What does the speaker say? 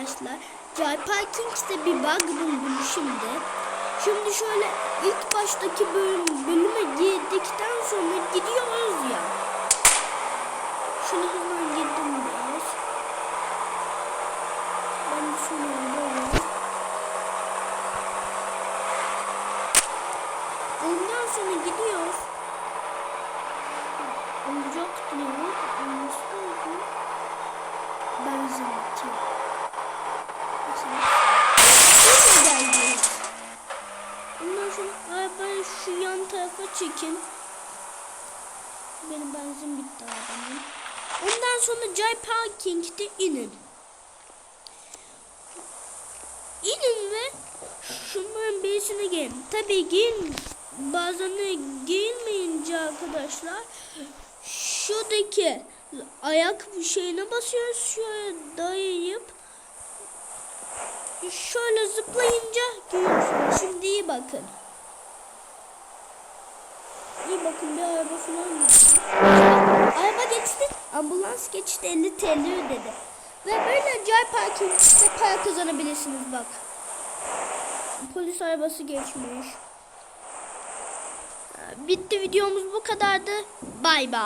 arkadaşlar. Jay Parkings'te bir bug buldum şimdi. Şimdi şöyle ilk baştaki bölüm, bölüme girdikten sonra gidiyoruz ya. Şunu hemen girdim biraz. Ben şunu alayım. Ondan sonra gidiyoruz. Olması lazım. Benzin bitiyor. Arabayı şu yan tarafa çekin. Benim benzin bitti arabanın. Ondan sonra Jay Parking'de inin. İnin ve şunların birisine gelin. Tabii giyin. Bazen de giyinmeyince arkadaşlar şuradaki ayak şeyine basıyoruz. Şöyle dayayıp şöyle zıplayınca giyiyorsunuz. Şimdi iyi bakın. İyi bakın bir araba falan geçti. Araba geçti, ambulans geçti 50 TL ödedi. Ve böyle Jay Parking'de para kazanabilirsiniz bak. Polis arabası geçmiş. Bitti videomuz bu kadardı. Bay bay.